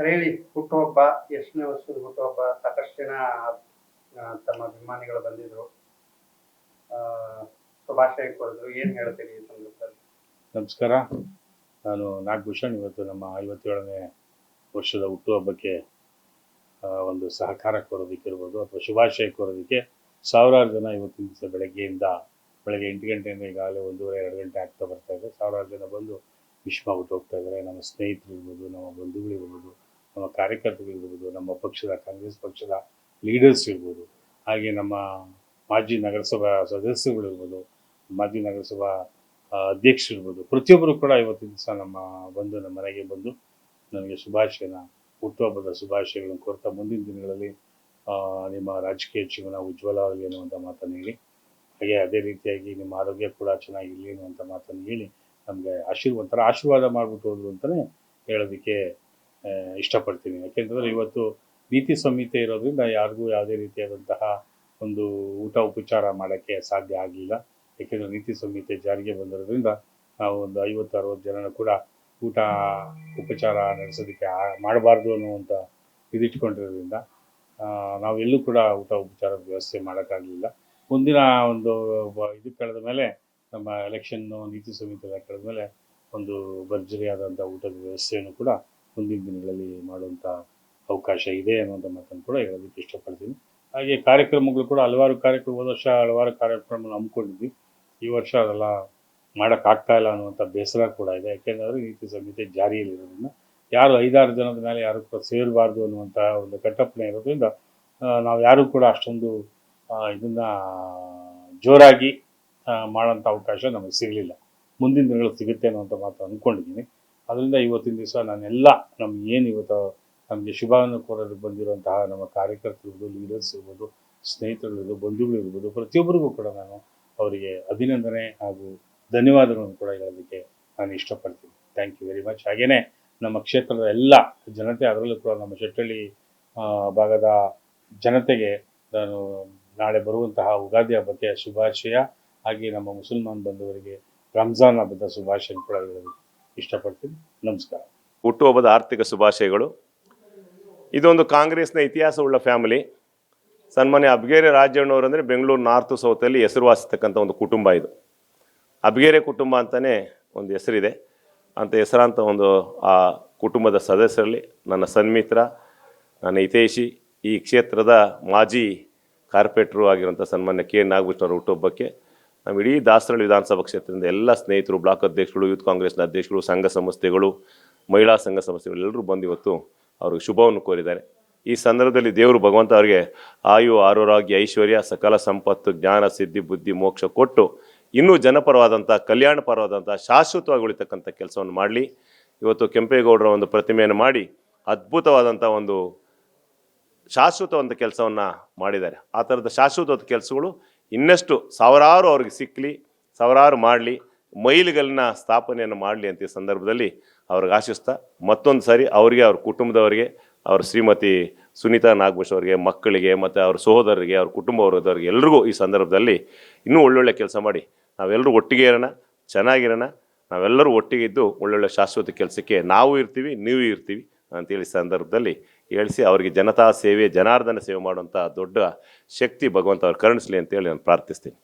ಹೇಳಿ ಹುಟ್ಟುಹಬ್ಬ, ಎಷ್ಟನೇ ವರ್ಷದ ಹುಟ್ಟುಹಬ್ಬ, ಸಾಕಷ್ಟು ಜನ ತಮ್ಮ ಅಭಿಮಾನಿಗಳು ಬಂದಿದ್ರು. ಶುಭಾಶಯ ಕೊಡಿದ್ರು ಏನ್ ಹೇಳ್ತೀರಿ ಈ ಸಂದರ್ಭದಲ್ಲಿ? ನಮಸ್ಕಾರ. ನಾನು ನಾಗಭೂಷಣ್. ಇವತ್ತು ನಮ್ಮ ಐವತ್ತೇಳನೇ ವರ್ಷದ ಹುಟ್ಟುಹಬ್ಬಕ್ಕೆ ಒಂದು ಸಹಕಾರ ಕೋರೋದಕ್ಕಿರ್ಬೋದು ಅಥವಾ ಶುಭಾಶಯ ಕೋರೋದಕ್ಕೆ ಸಾವಿರಾರು ಜನ ಇವತ್ತಿನ ದಿವಸ ಬೆಳಗ್ಗೆಯಿಂದ, ಬೆಳಗ್ಗೆ ಎಂಟು ಗಂಟೆಯಿಂದ ಈಗಾಗಲೇ ಒಂದೂವರೆ, ಎರಡು ಗಂಟೆ ಆಗ್ತಾ ಬರ್ತಾ ಇದೆ. ಸಾವಿರಾರು ಜನ ಬಂದು ವಿಶ್ವ ಹೋಗ್ತಾ ಇದ್ದಾರೆ. ನಮ್ಮ ಸ್ನೇಹಿತರು ಇರ್ಬೋದು ನಮ್ಮ ಬಂಧುಗಳಿರ್ಬೋದು ನಮ್ಮ ಕಾರ್ಯಕರ್ತಗಳಿರ್ಬೋದು ನಮ್ಮ ಪಕ್ಷದ ಕಾಂಗ್ರೆಸ್ ಪಕ್ಷದ ಲೀಡರ್ಸ್ ಇರ್ಬೋದು, ಹಾಗೆ ನಮ್ಮ ಮಾಜಿ ನಗರಸಭಾ ಸದಸ್ಯರುಗಳಿರ್ಬೋದು ಮಾಜಿ ನಗರಸಭಾ ಅಧ್ಯಕ್ಷರು ಅಧ್ಯಕ್ಷರಿರ್ಬೋದು ಪ್ರತಿಯೊಬ್ಬರು ಕೂಡ ಇವತ್ತಿನ ದಿವಸ ನಮ್ಮ ಬಂದು ನಮ್ಮ ಮನೆಗೆ ಬಂದು ನನಗೆ ಶುಭಾಶಯನ, ಹುಟ್ಟುಹಬ್ಬದ ಶುಭಾಶಯಗಳನ್ನು ಕೋರ್ತಾ ಮುಂದಿನ ದಿನಗಳಲ್ಲಿ ನಿಮ್ಮ ರಾಜಕೀಯ ಜೀವನ ಉಜ್ವಲವಾಗಲಿ ಅನ್ನುವಂಥ ಮಾತನ್ನು ಹೇಳಿ, ಹಾಗೆ ಅದೇ ರೀತಿಯಾಗಿ ನಿಮ್ಮ ಆರೋಗ್ಯ ಕೂಡ ಚೆನ್ನಾಗಿರಲಿ ಅನ್ನುವಂಥ ಮಾತನ್ನು ಹೇಳಿ ನಮಗೆ ಆಶೀರ್ವಾದ ಒಂಥರ ಆಶೀರ್ವಾದ ಮಾಡಿಬಿಟ್ಟು ಹೋದ್ರು ಅಂತಲೇ ಹೇಳೋದಕ್ಕೆ ಇಷ್ಟಪಡ್ತೀನಿ. ಯಾಕೆಂತಂದರೆ ಇವತ್ತು ನೀತಿ ಸಂಹಿತೆ ಇರೋದ್ರಿಂದ ಯಾರಿಗೂ ಯಾವುದೇ ರೀತಿಯಾದಂತಹ ಒಂದು ಊಟ ಉಪಚಾರ ಮಾಡೋಕ್ಕೆ ಸಾಧ್ಯ ಆಗಲಿಲ್ಲ. ಯಾಕೆಂದರೆ ನೀತಿ ಸಂಹಿತೆ ಜಾರಿಗೆ ಬಂದಿರೋದ್ರಿಂದ ನಾವು ಒಂದು ಐವತ್ತು, ಅರವತ್ತು ಜನನ ಕೂಡ ಊಟ ಉಪಚಾರ ನಡೆಸೋದಕ್ಕೆ ಮಾಡಬಾರ್ದು ಅನ್ನುವಂಥ ಇದಿಟ್ಕೊಂಡಿರೋದ್ರಿಂದ ನಾವು ನಾವೆಲ್ಲೂ ಕೂಡ ಊಟ ಉಪಚಾರದ ವ್ಯವಸ್ಥೆ ಮಾಡೋಕ್ಕಾಗಲಿಲ್ಲ. ಮುಂದಿನ ಒಂದು ಇದು ಕಳೆದ ಮೇಲೆ ನಮ್ಮ ಎಲೆಕ್ಷನ್ನು ನೀತಿ ಸಂಹಿತೆ ಕಳೆದ ಮೇಲೆ ಒಂದು ಭರ್ಜರಿಯಾದಂಥ ಊಟದ ವ್ಯವಸ್ಥೆಯನ್ನು ಕೂಡ ಮುಂದಿನ ದಿನಗಳಲ್ಲಿ ಮಾಡುವಂಥ ಅವಕಾಶ ಇದೆ ಅನ್ನುವಂಥ ಮಾತನ್ನು ಕೂಡ ಹೇಳೋದಕ್ಕೆ ಇಷ್ಟಪಡ್ತೀನಿ. ಹಾಗೆ ಕಾರ್ಯಕ್ರಮಗಳು ಕೂಡ ಹಲವಾರು ಕಾರ್ಯಕ್ರಮ, ಹೋದ ವರ್ಷ ಹಲವಾರು ಕಾರ್ಯಕ್ರಮ ಹಮ್ಮಿಕೊಂಡಿದ್ವಿ. ಈ ವರ್ಷ ಅದೆಲ್ಲ ಮಾಡೋಕ್ಕಾಗ್ತಾ ಇಲ್ಲ ಅನ್ನುವಂಥ ಬೇಸರ ಕೂಡ ಇದೆ. ಯಾಕೆಂದರೆ ನೀತಿ ಸಂಹಿತೆ ಜಾರಿಯಲ್ಲಿರೋದ್ರಿಂದ ಯಾರು ಐದಾರು ಜನದ ಮೇಲೆ ಯಾರು ಕೂಡ ಸೇರಬಾರ್ದು ಅನ್ನುವಂಥ ಒಂದು ಕಟ್ಟಪ್ಪಣೆ ಇರೋದ್ರಿಂದ ನಾವು ಯಾರೂ ಕೂಡ ಅಷ್ಟೊಂದು ಇದನ್ನು ಜೋರಾಗಿ ಮಾಡೋಂಥ ಅವಕಾಶ ನಮಗೆ ಸಿಗಲಿಲ್ಲ. ಮುಂದಿನ ದಿನಗಳು ಸಿಗುತ್ತೆ ಅನ್ನುವಂಥ ಮಾತು ಅಂದ್ಕೊಂಡಿದ್ದೀನಿ. ಅದರಿಂದ ಇವತ್ತಿನ ದಿವಸ ನಾನೆಲ್ಲ ನಮ್ಗೆ ಏನು ಇವತ್ತು ನಮಗೆ ಶುಭವನ್ನು ಕೋರಲು ಬಂದಿರುವಂತಹ ನಮ್ಮ ಕಾರ್ಯಕರ್ತರು ಲೀಡರ್ಸ್ ಇರ್ಬೋದು ಸ್ನೇಹಿತರಿರ್ಬೋದು ಬಂಧುಗಳಿರ್ಬೋದು ಪ್ರತಿಯೊಬ್ಬರಿಗೂ ಕೂಡ ನಾನು ಅವರಿಗೆ ಅಭಿನಂದನೆ ಹಾಗೂ ಧನ್ಯವಾದಗಳನ್ನು ಕೂಡ ಹೇಳೋದಕ್ಕೆ ನಾನು ಇಷ್ಟಪಡ್ತೀನಿ. ಥ್ಯಾಂಕ್ ಯು ವೆರಿ ಮಚ್ ಹಾಗೆಯೇ ನಮ್ಮ ಕ್ಷೇತ್ರದ ಎಲ್ಲ ಜನತೆ, ಅದರಲ್ಲೂ ಕೂಡ ನಮ್ಮ ಶೆಟ್ಟಳ್ಳಿ ಭಾಗದ ಜನತೆಗೆ ನಾನು ನಾಳೆ ಬರುವಂತಹ ಉಗಾದಿ ಹಬ್ಬಕ್ಕೆ ಶುಭಾಶಯ. ಹಾಗೆ ನಮ್ಮ ಮುಸಲ್ಮಾನ್ ಬಂಧುವರಿಗೆ ರಂಜಾನ್ ಹಬ್ಬದ ಶುಭಾಶಯ ಕೂಡ ಹೇಳೋದಕ್ಕೆ ಇಷ್ಟಪಡ್ತೀನಿ. ನಮಸ್ಕಾರ. ಹುಟ್ಟುಹಬ್ಬದ ಆರ್ಥಿಕ ಶುಭಾಶಯಗಳು. ಇದೊಂದು ಕಾಂಗ್ರೆಸ್ನ ಇತಿಹಾಸವುಳ್ಳ ಫ್ಯಾಮಿಲಿ. ಸನ್ಮಾನ್ಯ ಅಬ್ಗೇರೆ ರಾಜಣ್ಣವರು ಅಂದರೆ ಬೆಂಗಳೂರು ನಾರ್ತು ಸೌತಲ್ಲಿ ಹೆಸರುವಾಸಿಸ್ತಕ್ಕಂಥ ಒಂದು ಕುಟುಂಬ ಇದು. ಅಬ್ಗೇರೆ ಕುಟುಂಬ ಅಂತಲೇ ಒಂದು ಹೆಸರಿದೆ. ಅಂತ ಹೆಸರಾಂತ ಒಂದು ಆ ಕುಟುಂಬದ ಸದಸ್ಯರಲ್ಲಿ ನನ್ನ ಸನ್ಮಿತ್ರ, ನನ್ನ ಹಿತೇಶಿ ಈ ಕ್ಷೇತ್ರದ ಮಾಜಿ ಕಾರ್ಪೊರೇಟ್ರು ಆಗಿರುವಂಥ ಸನ್ಮಾನ್ಯ ಕೆ. ನಾಗಭೂಷಣವ್ರ ಹುಟ್ಟುಹಬ್ಬಕ್ಕೆ ನಮ್ಮ ಇಡೀ ದಾಸರಳ್ಳಿ ವಿಧಾನಸಭಾ ಕ್ಷೇತ್ರದಿಂದ ಎಲ್ಲ ಸ್ನೇಹಿತರು, ಬ್ಲಾಕ್ ಅಧ್ಯಕ್ಷರು, ಯೂತ್ ಕಾಂಗ್ರೆಸ್ನ ಅಧ್ಯಕ್ಷರು, ಸಂಘ ಸಂಸ್ಥೆಗಳು, ಮಹಿಳಾ ಸಂಘ ಸಂಸ್ಥೆಗಳು ಎಲ್ಲರೂ ಬಂದು ಇವತ್ತು ಅವ್ರಿಗೆ ಶುಭವನ್ನು ಕೋರಿದ್ದಾರೆ. ಈ ಸಂದರ್ಭದಲ್ಲಿ ದೇವರು ಭಗವಂತ ಅವರಿಗೆ ಆಯು, ಆರೋಗ್ಯ, ಐಶ್ವರ್ಯ, ಸಕಲ ಸಂಪತ್ತು, ಜ್ಞಾನ, ಸಿದ್ಧಿ, ಬುದ್ಧಿ, ಮೋಕ್ಷ ಕೊಟ್ಟು ಇನ್ನೂ ಜನಪರವಾದಂಥ ಕಲ್ಯಾಣಪರವಾದಂಥ ಶಾಶ್ವತವಾಗಿ ಉಳಿತಕ್ಕಂಥ ಕೆಲಸವನ್ನು ಮಾಡಲಿ. ಇವತ್ತು ಕೆಂಪೇಗೌಡರ ಒಂದು ಪ್ರತಿಮೆಯನ್ನು ಮಾಡಿ ಅದ್ಭುತವಾದಂಥ ಒಂದು ಶಾಶ್ವತವಾದ ಕೆಲಸವನ್ನು ಮಾಡಿದ್ದಾರೆ. ಆ ಥರದ ಶಾಶ್ವತವಾದ ಕೆಲಸಗಳು ಇನ್ನಷ್ಟು ಸಾವಿರಾರು ಅವ್ರಿಗೆ ಸಿಕ್ಕಲಿ ಸಾವಿರಾರು ಮಾಡಲಿ ಮೈಲುಗಳನ್ನ ಸ್ಥಾಪನೆಯನ್ನು ಮಾಡಲಿ ಅಂತ ಈ ಸಂದರ್ಭದಲ್ಲಿ ಅವ್ರಿಗೆ ಆಶಿಸ್ತಾ, ಮತ್ತೊಂದು ಸಾರಿ ಅವರಿಗೆ, ಅವ್ರ ಕುಟುಂಬದವರಿಗೆ, ಅವ್ರ ಶ್ರೀಮತಿ ಸುನೀತಾ ನಾಗಭೂಷ್ ಅವರಿಗೆ, ಮಕ್ಕಳಿಗೆ, ಮತ್ತು ಅವ್ರ ಸಹೋದರರಿಗೆ, ಅವ್ರ ಕುಟುಂಬ ವರ್ಗದವ್ರಿಗೆ ಎಲ್ರಿಗೂ ಈ ಸಂದರ್ಭದಲ್ಲಿ ಇನ್ನೂ ಒಳ್ಳೊಳ್ಳೆ ಕೆಲಸ ಮಾಡಿ. ನಾವೆಲ್ಲರೂ ಒಟ್ಟಿಗೆ ಇರೋಣ, ಚೆನ್ನಾಗಿರೋಣ, ನಾವೆಲ್ಲರೂ ಒಟ್ಟಿಗೆ ಇದ್ದು ಒಳ್ಳೊಳ್ಳೆ ಶಾಶ್ವತ ಕೆಲಸಕ್ಕೆ ನಾವು ಇರ್ತೀವಿ, ನೀವು ಇರ್ತೀವಿ ಅಂತೇಳಿ ಸಂದರ್ಭದಲ್ಲಿ ಹೇಳಿಸಿ ಅವರಿಗೆ ಜನತಾ ಸೇವೆ, ಜನಾರ್ದನ ಸೇವೆ ಮಾಡುವಂಥ ದೊಡ್ಡ ಶಕ್ತಿ ಭಗವಂತ ಅವ್ರು ಕರುಣಿಸಲಿ ಅಂತೇಳಿ ನಾನು ಪ್ರಾರ್ಥಿಸ್ತೀನಿ.